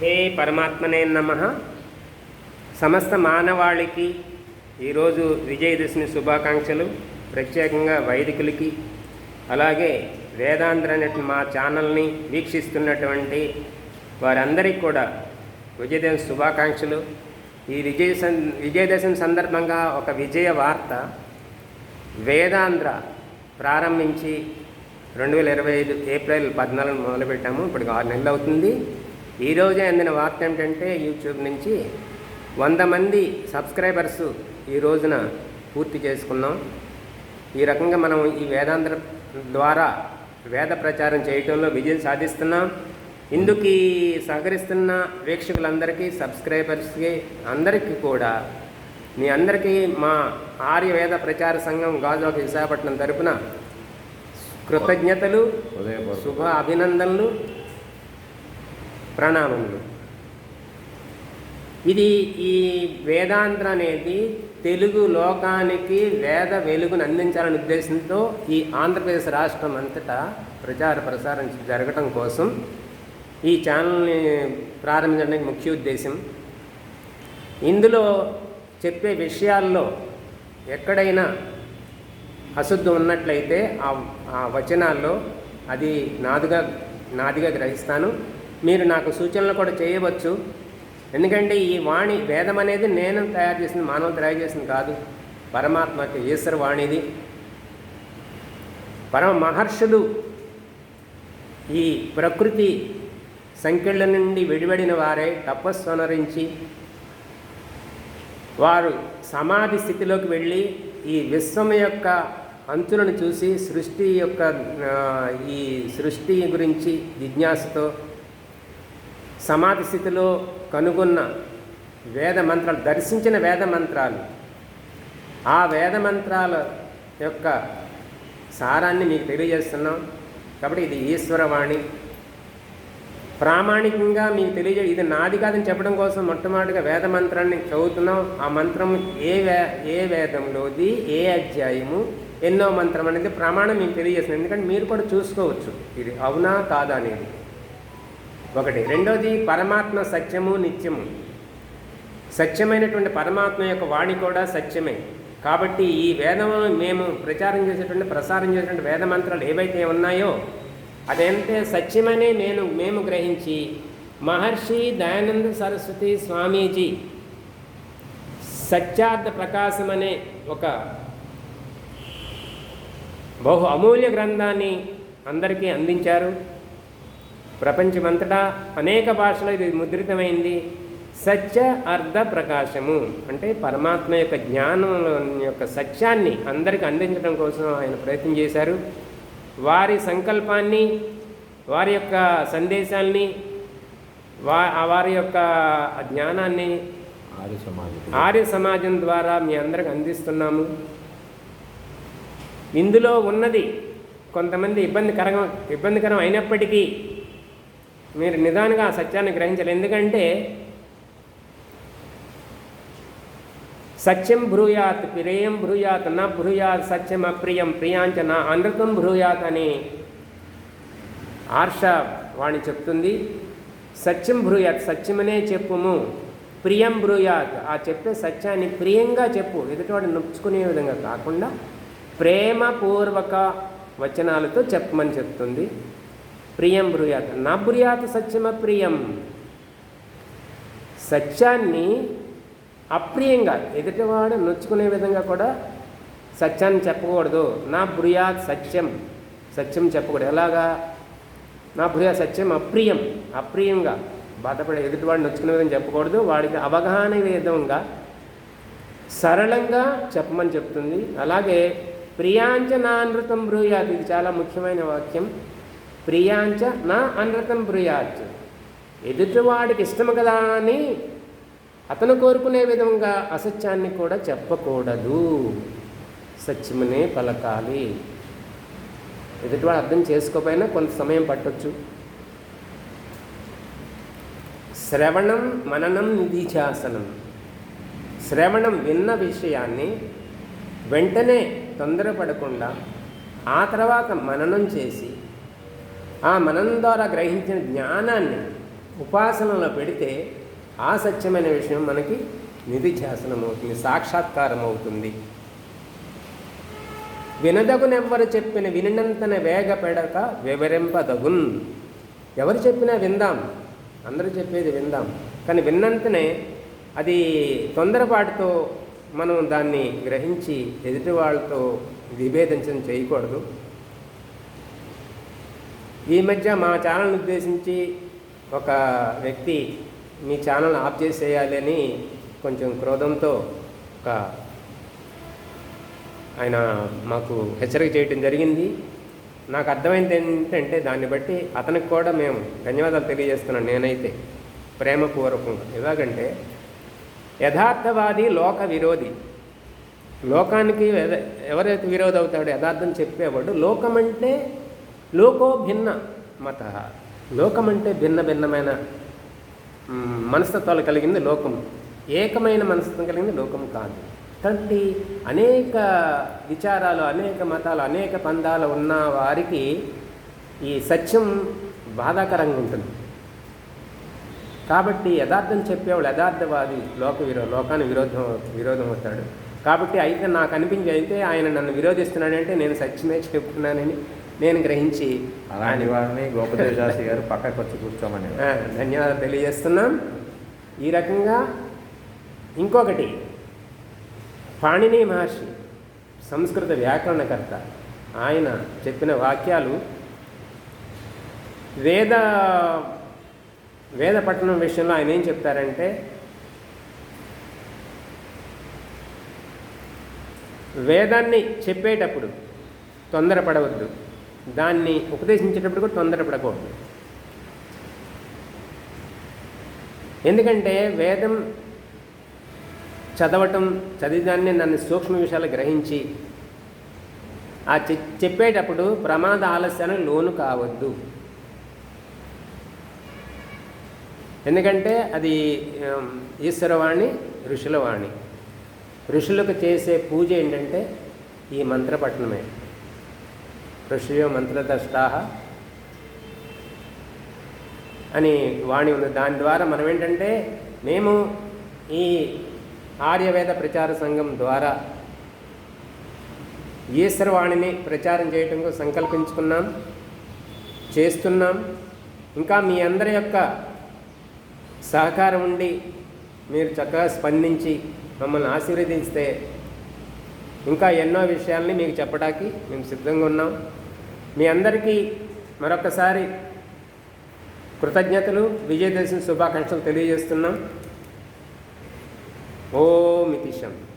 హే పరమాత్మనే నమ. సమస్త మానవాళికి ఈరోజు విజయదశమి శుభాకాంక్షలు ప్రత్యేకంగా వైదికులకి. అలాగే వేదాంధ్ర అనే మా ఛానల్ని వీక్షిస్తున్నటువంటి వారందరికీ కూడా విజయదశమి శుభాకాంక్షలు. ఈ విజయ విజయదశమి సందర్భంగా ఒక విజయ వార్త వేదాంధ్ర ప్రారంభించి రెండు వేల ఇరవై ఐదు ఏప్రిల్ పద్నాలుగు మొదలుపెట్టాము. ఇప్పటికి ఆరు నెలలు అవుతుంది. ఈరోజే అందిన వార్త ఏమిటంటే యూట్యూబ్ నుంచి వంద మంది సబ్స్క్రైబర్స్ ఈ రోజున పూర్తి చేసుకున్నాం. ఈ రకంగా మనం ఈ వేదాంధ్ర ద్వారా వేద ప్రచారం చేయటంలో విజయం సాధిస్తున్నాం. ఇందుకు సహకరిస్తున్న వీక్షకులందరికీ సబ్స్క్రైబర్స్కి అందరికీ కూడా మీ అందరికీ మా ఆర్య వేద ప్రచార సంఘం గాజువాక విశాఖపట్నం తరపున కృతజ్ఞతలు శుభ అభినందనలు ప్రణామములు. ఇది ఈ వేదాంధ్ర అనేది తెలుగు లోకానికి వేద వెలుగును అందించాలనే ఉద్దేశంతో ఈ ఆంధ్రప్రదేశ్ రాష్ట్రం అంతటా ప్రచార ప్రసారం జరగటం కోసం ఈ ఛానల్ని ప్రారంభించడానికి ముఖ్య ఉద్దేశం. ఇందులో చెప్పే విషయాల్లో ఎక్కడైనా అశుద్ధి ఉన్నట్లయితే ఆ ఆ వచనాల్లో అది నాదుగా నాదిగా గ్రహిస్తాను. మీరు నాకు సూచనలు కూడా చేయవచ్చు. ఎందుకంటే ఈ వాణి వేదం అనేది నేను తయారు చేసింది మానవులు తయారు చేసింది కాదు. పరమాత్మకి ఈశ్వర వాణిది. పరమ మహర్షులు ఈ ప్రకృతి సంఖ్యల నుండి విడివడిన వారే తపస్సునరించి వారు సమాధి స్థితిలోకి వెళ్ళి ఈ విశ్వం యొక్క అంచులను చూసి సృష్టి యొక్క ఈ సృష్టి గురించి జిజ్ఞాసతో సమాధి స్థితిలో కనుగొన్న వేద మంత్రాలు దర్శించిన వేద మంత్రాలు. ఆ వేద మంత్రాల యొక్క సారాన్ని మీకు తెలియజేస్తున్నాం. కాబట్టి ఇది ఈశ్వరవాణి. ప్రామాణికంగా మీకు తెలియజే ఇది నాది కాదని చెప్పడం కోసం మొట్టమొదటిగా వేద మంత్రాన్ని చదువుతున్నాం. ఆ మంత్రం ఏ వే ఏ వేదంలోది ఏ అధ్యాయము ఎన్నో మంత్రం అనేది ప్రమాణం మీకు తెలియజేస్తుంది. ఎందుకంటే మీరు కూడా చూసుకోవచ్చు. ఇది అవునా కాదా అనేది. ఒకటి. రెండోది పరమాత్మ సత్యము నిత్యము. సత్యమైనటువంటి పరమాత్మ యొక్క వాణి కూడా సత్యమే. కాబట్టి ఈ వేదం మేము ప్రచారం చేసేటువంటి ప్రసారం చేసేటువంటి వేద మంత్రాలు ఏవైతే ఉన్నాయో అదంతే సత్యమనే నేను మేము గ్రహించి మహర్షి దయానంద సరస్వతి స్వామీజీ సత్యార్థ ప్రకాశం అనే ఒక బహు అమూల్య గ్రంథాన్ని అందరికీ అందించారు. ప్రపంచమంతటా అనేక భాషలో ఇది ముద్రితమైంది. సత్య అర్ధ ప్రకాశము. అంటే పరమాత్మ యొక్క జ్ఞానం యొక్క సత్యాన్ని అందరికి అందించడం కోసం ఆయన ప్రయత్నం చేశారు. వారి సంకల్పాన్ని వారి యొక్క సందేశాల్ని వా వారి యొక్క జ్ఞానాన్ని ఆర్య సమాజం ఆర్య సమాజం ద్వారా మీ అందరికి అందిస్తున్నాము. ఇందులో ఉన్నది కొంతమంది ఇబ్బందికరం ఇబ్బందికరం అయినప్పటికీ మీరు నిదానంగా ఆ సత్యాన్ని గ్రహించాలి. ఎందుకంటే సత్యం బ్రూయాత్ ప్రియం బ్రూయాత్ నా బ్రూయాత్ సత్యం అప్రియం ప్రియాంచ నా అనృతం బ్రూయాత్ అని ఆర్ష వాణి చెప్తుంది. సత్యం బ్రూయాత్ సత్యమనే చెప్పుము. ప్రియం బ్రూయాత్ ఆ చెప్పే సత్యాన్ని ప్రియంగా చెప్పు. ఎదుటివాడు నొప్పుకునే విధంగా కాకుండా ప్రేమపూర్వక వచనాలతో చెప్పమని చెప్తుంది. ప్రియం బ్రూయాత్. నా బ్రూయాత్ సత్యమ ప్రియం. సత్యాన్ని అప్రియంగా ఎదుటివాడు నొచ్చుకునే విధంగా కూడా సత్యాన్ని చెప్పకూడదు. నా బ్రూయాత్ సత్యం. సత్యం చెప్పకూడదు. ఎలాగా? నా బ్రుయా సత్యం అప్రియం. అప్రియంగా బాధపడే ఎదుటివాడు నొచ్చుకునే విధంగా చెప్పకూడదు. వాడికి అవగాహన విధంగా సరళంగా చెప్పమని చెప్తుంది. అలాగే ప్రియాంచ నా బ్రూయాత్. ఇది చాలా ముఖ్యమైన వాక్యం. ప్రియాంచ నా అనృతం బ్రూయాత్ ఎదుటివాడికి ఇష్టం కదా అని అతను కోరుకునే విధంగా అసత్యాన్ని కూడా చెప్పకూడదు. సత్యమునే పలకాలి. ఎదుటివాడు అర్థం చేసుకోకపోయినా కొంత సమయం పట్టొచ్చు. శ్రవణం మననం నిధిచాసనం శ్రవణం విన్న విషయాన్ని వెంటనే తొందరపడకుండా ఆ తర్వాత మననం చేసి ఆ మనం ద్వారా గ్రహించిన జ్ఞానాన్ని ఉపాసనలో పెడితే ఆ సత్యమైన విషయం మనకి నిధిధ్యాసనం అవుతుంది సాక్షాత్కారం అవుతుంది వినదగునెవ్వరు చెప్పిన వినినంతన వేగ పెడక వివరింపదగున్. ఎవరు చెప్పినా విందాం అందరూ చెప్పేది విందాం. కానీ విన్నంతనే అది తొందరపాటుతో మనం దాన్ని గ్రహించి ఎదుటి వాళ్ళతో విభేదించడం చేయకూడదు. ఈ మధ్య మా ఛానల్ని ఉద్దేశించి ఒక వ్యక్తి మీ ఛానల్ ఆఫ్ చేసేయాలి అని కొంచెం క్రోధంతో ఒక ఆయన మాకు హెచ్చరిక చేయటం జరిగింది. నాకు అర్థమైంది ఏంటంటే దాన్ని బట్టి అతనికి కూడా మేము ధన్యవాదాలు తెలియజేస్తున్నాను నేనైతే ప్రేమపూర్వకంగా ఎలాగంటే యథార్థవాది లోక విరోధి. లోకానికి ఎద- ఎవరైతే విరోధి అవుతాడో యథార్థం చెప్పేవాడు. లోకం అంటే లోకో భిన్న మత. లోకం అంటే భిన్న భిన్నమైన మనస్తత్వాలు కలిగింది లోకం. ఏకమైన మనస్తత్వం కలిగింది లోకం కాదు. కాబట్టి అనేక విచారాలు అనేక మతాలు అనేక పందాలు ఉన్న వారికి ఈ సత్యం బాధాకరంగా ఉంటుంది. కాబట్టి యథార్థం చెప్పేవాడు యథార్థవాది లోక విరో లోకాన్ని విరోధం విరోధం అవుతాడు. కాబట్టి అయితే నాకు అనిపించి అయితే ఆయన నన్ను విరోధిస్తున్నాడంటే నేను సత్యమే చెప్తున్నానని నేను గ్రహించి అలాంటి వారిని గోపదేవ శాస్త్రి గారు పక్కకు వచ్చి కూర్చోమని. ధన్యవాదాలు తెలియజేస్తున్నాం. ఈ రకంగా ఇంకొకటి పాణిని మహర్షి సంస్కృత వ్యాకరణకర్త ఆయన చెప్పిన వాక్యాలు వేద వేద పఠనం విషయంలో ఆయన ఏం చెప్తారంటే వేదాన్ని చెప్పేటప్పుడు తొందరపడవద్దు. దాన్ని ఉపదేశించేటప్పుడు కూడా తొందరపడకూడదు. ఎందుకంటే వేదం చదవటం చదివిదాన్ని నన్ను సూక్ష్మ విషయాలు గ్రహించి ఆ చె- చెప్పేటప్పుడు ప్రమాద ఆలస్యానికి లోను కావద్దు. ఎందుకంటే అది ఈశ్వరవాణి ఋషుల వాణి. ఋషులకు చేసే పూజ ఏంటంటే ఈ మంత్రపట్టణమే ఋషియో మంత్రదష్టా అని వాణి ఉంది. దాని ద్వారా మనం ఏంటంటే మేము ఈ ఆర్యవేద ప్రచార సంఘం ద్వారా ఈశ్వరవాణిని ప్రచారం చేయటంకు సంకల్పించుకున్నాం చేస్తున్నాం. ఇంకా మీ అందరి యొక్క సహకారం ఉండి మీరు చక్కగా స్పందించి మమ్మల్ని ఆశీర్వదిస్తే ఇంకా ఎన్నో విషయాల్ని మీకు చెప్పడానికి మేము సిద్ధంగా ఉన్నాం. మీ అందరికీ మరొకసారి కృతజ్ఞతలు విజయదశమి శుభాకాంక్షలు తెలియజేస్తున్నాం. ఓ మితిషం.